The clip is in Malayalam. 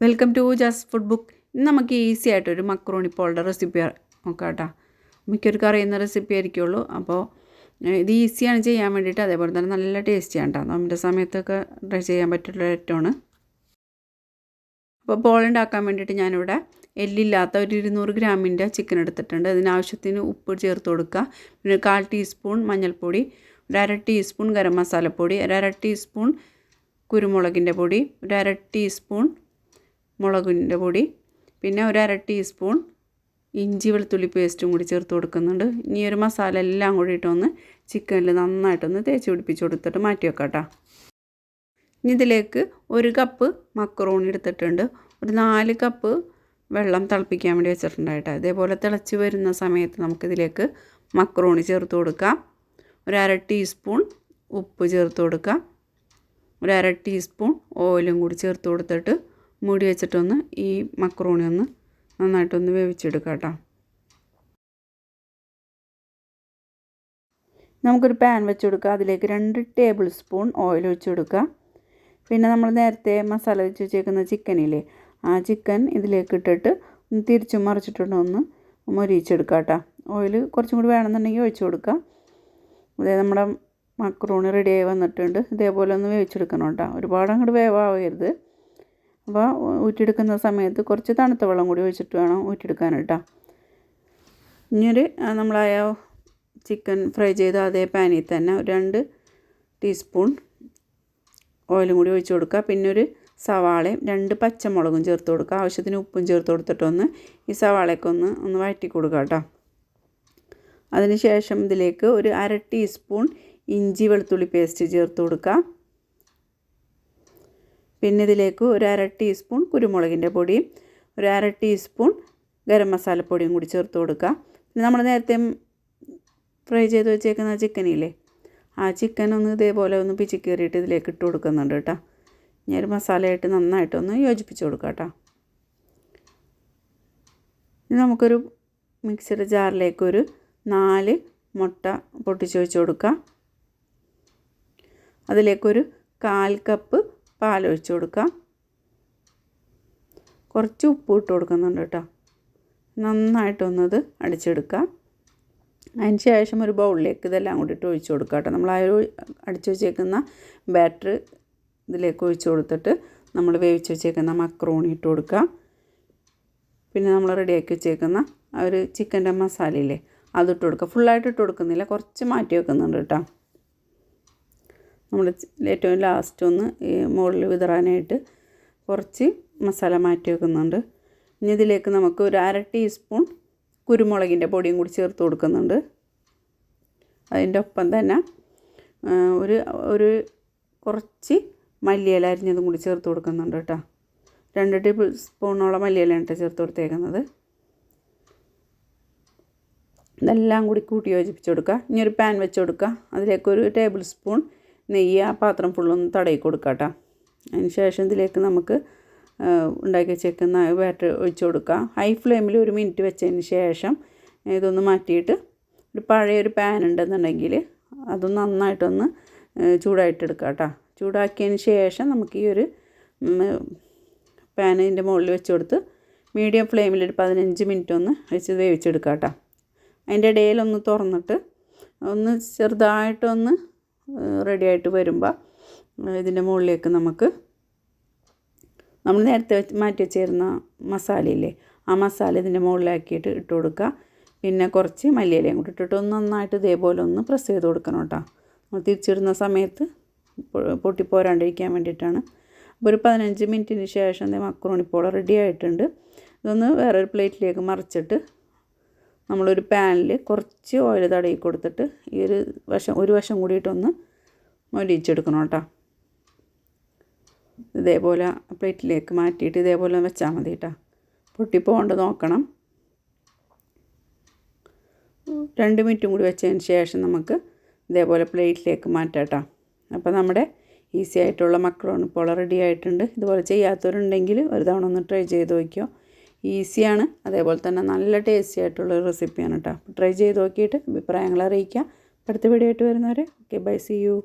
Welcome to just food book ഇന്ന് നമുക്ക് ഈസി ആയിട്ട് ഒരു മക്രോണി പോളുടെ റെസിപ്പി നോക്കാം കേട്ടോ മിക്കവർക്കും അറിയുന്ന റെസിപ്പി ആയിരിക്കുള്ളൂ. അപ്പോൾ ഇത് ഈസിയാണ് ചെയ്യാൻ വേണ്ടിയിട്ട് അതേപോലെ തന്നെ നല്ല ടേസ്റ്റിയാണ് കേട്ടോ നമ്മുടെ സമയത്തൊക്കെ ട്രൈ ചെയ്യാൻ പറ്റുള്ള ഏറ്റവും അപ്പോൾ ബോൾ ഉണ്ടാക്കാൻ വേണ്ടിയിട്ട് ഞാനിവിടെ എല്ലില്ലാത്ത ഒരു ഇരുന്നൂറ് ഗ്രാമിന്റെ ചിക്കൻ എടുത്തിട്ടുണ്ട്. അതിനാവശ്യത്തിന് ഉപ്പ് ചേർത്ത് കൊടുക്കുക. പിന്നെ കാൽ ടീസ്പൂൺ മഞ്ഞൾപ്പൊടി ഒരു അര ടീസ്പൂൺ ഗരം മസാലപ്പൊടി ഒരു അര ടീസ്പൂൺ കുരുമുളകിന്റെ പൊടി ഒരു അര ടീസ്പൂൺ മുളകിന്റെ പൊടി പിന്നെ ഒരു അര ടീസ്പൂൺ ഇഞ്ചി വെളുത്തുള്ളി പേസ്റ്റും കൂടി ചേർത്ത് കൊടുക്കുന്നുണ്ട്. ഇനി ഒരു മസാല എല്ലാം കൂടി കൂടിയിട്ടൊന്ന് ചിക്കനിൽ നന്നായിട്ടൊന്ന് തേച്ച് പിടിപ്പിച്ച് കൊടുത്തിട്ട് മാറ്റി വെക്കാട്ടോ. കേട്ടോ ഇനി ഇതിലേക്ക് ഒരു കപ്പ് മക്കറോണി എടുത്തിട്ടുണ്ട്. ഒരു നാല് കപ്പ് വെള്ളം തിളപ്പിക്കാൻ വേണ്ടി വെച്ചിട്ടുണ്ടായിട്ട് അതേപോലെ തിളച്ച് വരുന്ന സമയത്ത് നമുക്കിതിലേക്ക് മക്കറോണി ചേർത്ത് കൊടുക്കാം. ഒരു അര ടീസ്പൂൺ ഉപ്പ് ചേർത്ത് കൊടുക്കാം. ഒരു അര ടീസ്പൂൺ ഓയിലും കൂടി ചേർത്ത് കൊടുത്തിട്ട് മൂടി വെച്ചിട്ടൊന്ന് ഈ മക്രൂണി ഒന്ന് നന്നായിട്ടൊന്ന് വേവിച്ചെടുക്കാം കേട്ടോ. നമുക്കൊരു പാൻ വെച്ച് കൊടുക്കുക അതിലേക്ക് രണ്ട് ടേബിൾ സ്പൂൺ ഓയിൽ ഒഴിച്ച് കൊടുക്കുക പിന്നെ നമ്മൾ നേരത്തെ മസാല വെച്ച് വെച്ചേക്കുന്ന ചിക്കനില്ലേ ആ ചിക്കൻ ഇതിലേക്ക് ഇട്ടിട്ട് ഒന്ന് തിരിച്ചും മറിച്ചിട്ടുണ്ട് ഒന്ന് മൊരിയിച്ചെടുക്കുക കേട്ടോ. ഓയിൽ കുറച്ചും കൂടി വേണമെന്നുണ്ടെങ്കിൽ ഒഴിച്ചു കൊടുക്കുക അതായത് നമ്മുടെ മക്രൂണി റെഡിയായി വന്നിട്ടുണ്ട്. ഇതേപോലെ ഒന്ന് വേവിച്ചെടുക്കണം കേട്ടോ. ഒരുപാട് അങ്ങോട്ട് വേവാവരുത്. അപ്പോൾ ഊറ്റിയെടുക്കുന്ന സമയത്ത് കുറച്ച് തണുത്ത വെള്ളം കൂടി ഒഴിച്ചിട്ട് വേണം ഊറ്റിയെടുക്കാൻ കേട്ടോ ഇനിയൊരു നമ്മളായ ചിക്കൻ ഫ്രൈ ചെയ്ത അതേ പാനിൽ തന്നെ ഒരു രണ്ട് ടീസ്പൂൺ ഓയിലും കൂടി ഒഴിച്ച് കൊടുക്കുക. പിന്നെ ഒരു സവാളയും രണ്ട് പച്ചമുളകും ചേർത്ത് കൊടുക്കുക. ആവശ്യത്തിന് ഉപ്പും ചേർത്ത് കൊടുത്തിട്ടൊന്ന് ഈ സവാളയൊക്കെ ഒന്ന് ഒന്ന് വഴറ്റി കൊടുക്കുക കേട്ടോ അതിന് ശേഷം ഇതിലേക്ക് ഒരു അര ടീസ്പൂൺ ഇഞ്ചി വെളുത്തുള്ളി പേസ്റ്റ് ചേർത്ത് കൊടുക്കുക. പിന്നെ ഇതിലേക്ക് ഒരു അര ടീസ്പൂൺ കുരുമുളകിന്റെ പൊടിയും ഒരു അര ടീസ്പൂൺ ഗരം മസാലപ്പൊടിയും കൂടി ചേർത്ത് കൊടുക്കുക. പിന്നെ നമ്മൾ നേരത്തെ ഫ്രൈ ചെയ്ത് വെച്ചേക്കുന്ന ചിക്കനില്ലേ ആ ചിക്കൻ ഒന്ന് ഇതേപോലെ ഒന്ന് പിച്ചിക്കേറിയിട്ട് ഇതിലേക്ക് ഇട്ട് കൊടുക്കുന്നുണ്ട് കേട്ടോ. ഞാൻ ഒരു മസാലയായിട്ട് നന്നായിട്ടൊന്ന് യോജിപ്പിച്ച് കൊടുക്കാം കേട്ടോ. ഇനി നമുക്കൊരു മിക്സിയുടെ ജാറിലേക്കൊരു നാല് മുട്ട പൊട്ടിച്ച് വെച്ച് കൊടുക്കാം. അതിലേക്കൊരു കാൽ കപ്പ് പാലൊഴിച്ച് കൊടുക്കാം കുറച്ച് ഉപ്പ് ഇട്ട് കൊടുക്കുന്നുണ്ട് കേട്ടോ. നന്നായിട്ടൊന്നത് അടിച്ചെടുക്കുക. അതിന് ശേഷം ഒരു ബൗളിലേക്ക് ഇതെല്ലാം കൂടി ഇട്ട് ഒഴിച്ച് കൊടുക്കുക കേട്ടോ. നമ്മൾ ആ ഒരു അടിച്ചു വെച്ചേക്കുന്ന ബാറ്റർ ഇതിലേക്ക് ഒഴിച്ച് കൊടുത്തിട്ട് നമ്മൾ വേവിച്ച് വെച്ചേക്കുന്ന മക്രോണി ഇട്ട് കൊടുക്കുക. പിന്നെ നമ്മൾ റെഡിയാക്കി വെച്ചേക്കുന്ന ആ ഒരു ചിക്കന്റെ മസാലയില്ലേ അതിട്ട് കൊടുക്കുക. ഫുള്ളായിട്ട് ഇട്ട് കൊടുക്കുന്നില്ല കുറച്ച് മാറ്റി വെക്കുന്നുണ്ട് കേട്ടോ. നമ്മൾ ഏറ്റവും ലാസ്റ്റ് ഒന്ന് മുകളിൽ വിതറാനായിട്ട് കുറച്ച് മസാല മാറ്റി വെക്കുന്നുണ്ട്. ഇനി ഇതിലേക്ക് നമുക്ക് ഒരു അര ടീസ്പൂൺ കുരുമുളകിന്റെ പൊടിയും കൂടി ചേർത്ത് കൊടുക്കുന്നുണ്ട്. അതിന്റെ ഒപ്പം തന്നെ ഒരു ഒരു കുറച്ച് മല്ലിയില അരിഞ്ഞതും കൂടി ചേർത്ത് കൊടുക്കുന്നുണ്ട് കേട്ടോ. രണ്ട് ടേബിൾ സ്പൂണോളം മല്ലിയിലാണ് കേട്ടോ ചേർത്ത് കൊടുത്തേക്കുന്നത്. ഇതെല്ലാം കൂടി കൂട്ടി യോജിപ്പിച്ച് കൊടുക്കുക. ഇനി ഒരു പാൻ വെച്ച് കൊടുക്കുക. അതിലേക്ക് ഒരു ടേബിൾ സ്പൂൺ നെയ്യ് ആ പാത്രം ഫുള്ളൊന്ന് തടയി കൊടുക്കുക കേട്ടോ അതിന് ശേഷം ഇതിലേക്ക് നമുക്ക് ഉണ്ടാക്കി വെച്ചേക്കുന്ന ബാറ്റർ ഒഴിച്ചു കൊടുക്കുക ഹൈ ഫ്ലെയിമിൽ ഒരു മിനിറ്റ് വെച്ചതിന് ശേഷം ഇതൊന്ന് മാറ്റിയിട്ട് ഒരു പഴയ ഒരു പാൻ ഉണ്ടെന്നുണ്ടെങ്കിൽ അതൊന്ന് നന്നായിട്ടൊന്ന് ചൂടായിട്ടെടുക്കുക കേട്ടോ ചൂടാക്കിയതിന് ശേഷം നമുക്ക് ഈ ഒരു പാൻ ഇതിന്റെ മുകളിൽ വെച്ച് കൊടുത്ത് മീഡിയം ഫ്ലെയിമിൽ ഒരു പതിനഞ്ച് മിനിറ്റ് ഒന്ന് വെച്ച് വേവിച്ചെടുക്കുക കേട്ടോ അതിന്റെ ഇടയിലൊന്ന് തുറന്നിട്ട് ഒന്ന് ചെറുതായിട്ടൊന്ന് റെഡി ആയിട്ട് വരുമ്പോൾ ഇതിന്റെ മുകളിലേക്ക് നമുക്ക് നമ്മൾ നേരത്തെ മാറ്റി വെച്ചിരുന്ന മസാലയില്ലേ ആ മസാല ഇതിന്റെ മുകളിലാക്കിയിട്ട് ഇട്ട് കൊടുക്കുക. പിന്നെ കുറച്ച് മല്ലിയിലയും കൂടി ഇട്ടിട്ട് ഒന്ന് നന്നായിട്ട് ഇതേപോലെ ഒന്ന് പ്രസ് ചെയ്ത് കൊടുക്കണം കേട്ടോ. നമ്മൾ തിരിച്ചിടുന്ന സമയത്ത് പൊട്ടിപ്പോരാണ്ടിരിക്കാൻ വേണ്ടിയിട്ടാണ്. അപ്പോൾ ഒരു പതിനഞ്ച് മിനിറ്റിന് ശേഷം ദേ മക്രോണി പോള റെഡി ആയിട്ടുണ്ട്. ഇതൊന്ന് വേറൊരു പ്ലേറ്റിലേക്ക് മറിച്ചിട്ട് നമ്മളൊരു പാനിൽ കുറച്ച് ഓയിൽ തടയി കൊടുത്തിട്ട് ഈ ഒരു വശം ഒരു വശം കൂടിയിട്ടൊന്ന് മൊരിച്ചെടുക്കണം കേട്ടോ. ഇതേപോലെ പ്ലേറ്റിലേക്ക് മാറ്റിയിട്ട് ഇതേപോലെ വെച്ചാൽ മതി കേട്ടോ. പൊട്ടിപ്പോണ്ട് നോക്കണം. രണ്ട് മിനിറ്റും കൂടി വെച്ചതിന് ശേഷം നമുക്ക് ഇതേപോലെ പ്ലേറ്റിലേക്ക് മാറ്റാം അപ്പോൾ നമ്മുടെ ഈസി ആയിട്ടുള്ള മക്രോൺ ഇപ്പോൾ റെഡി ആയിട്ടുണ്ട്. ഇതുപോലെ ചെയ്യാത്തവരുണ്ടെങ്കിൽ ഒരു തവണ ഒന്ന് ട്രൈ ചെയ്ത് നോക്കിയോ. ഈസിയാണ്. അതേപോലെ തന്നെ നല്ല ടേസ്റ്റി ആയിട്ടുള്ള റെസിപ്പിയാണ് കേട്ടോ ട്രൈ ചെയ്ത് നോക്കിയിട്ട് അഭിപ്രായങ്ങൾ അറിയിക്കുക. അടുത്ത വീഡിയോ ആയിട്ട് വരുന്നവരെ ഓക്കെ ബൈ സി യു